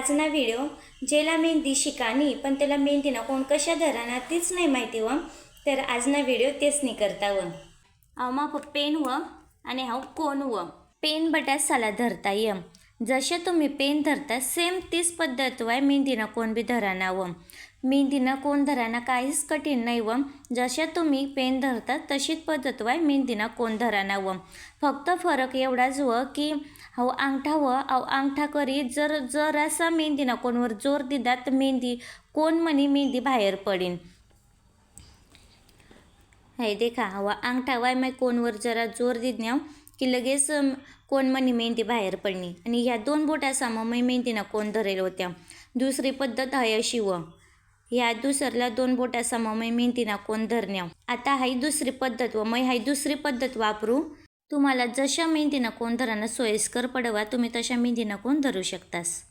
आजना video ज्याला मेहंदी शिकानी पण त्याला मेहंदी ना कोण कशा धराना तीच नाही माहिती व. तर आजना व्हिडिओ तेच नाही करता व. हांव म्हाका पेन व आणि हांव कोण व. पेन बटा साला धरता यम. जसे तुम्ही पेन धरता सेम तीच पद्धत वाय मेहंदीनं कोण बी धराना व. मेहंदीनं कोण धराना काहीच कठीण नाही व. जशा तुम्ही पेन धरता तशीच पद्धत वाय मेहंदीनं कोण धराना व. फक्त फरक एवढाच व की हांव अंगठा व अहो अंगठा करी जर जरासा मेहंदीनं कोणवर जोर दिला तर मेहंदी कोण म्हणे मेहंदी बाहेर पडीन. हे देखा हवा अंगठा वाय माय कोणवर जरा जोर दिदन्याव की लगेच कोण म्हणे मेहंदी बाहेर पडणे आणि ह्या दोन बोटा सामा मै कोण धरेल होत्या? दुसरी पद्धत आहे अशी व. ह्या दुसरल्या दोन बोटा सामा मै मेहंदीना कोण धरण्या? आता हाय दुसरी पद्धत व मै हाय दुसरी पद्धत वापरू. तुम्हाला जशा मेहंदीनं कोण धरणं सोयीस्कर पडवा तुम्ही तशा मेहंदीनं कोण धरू शकतास?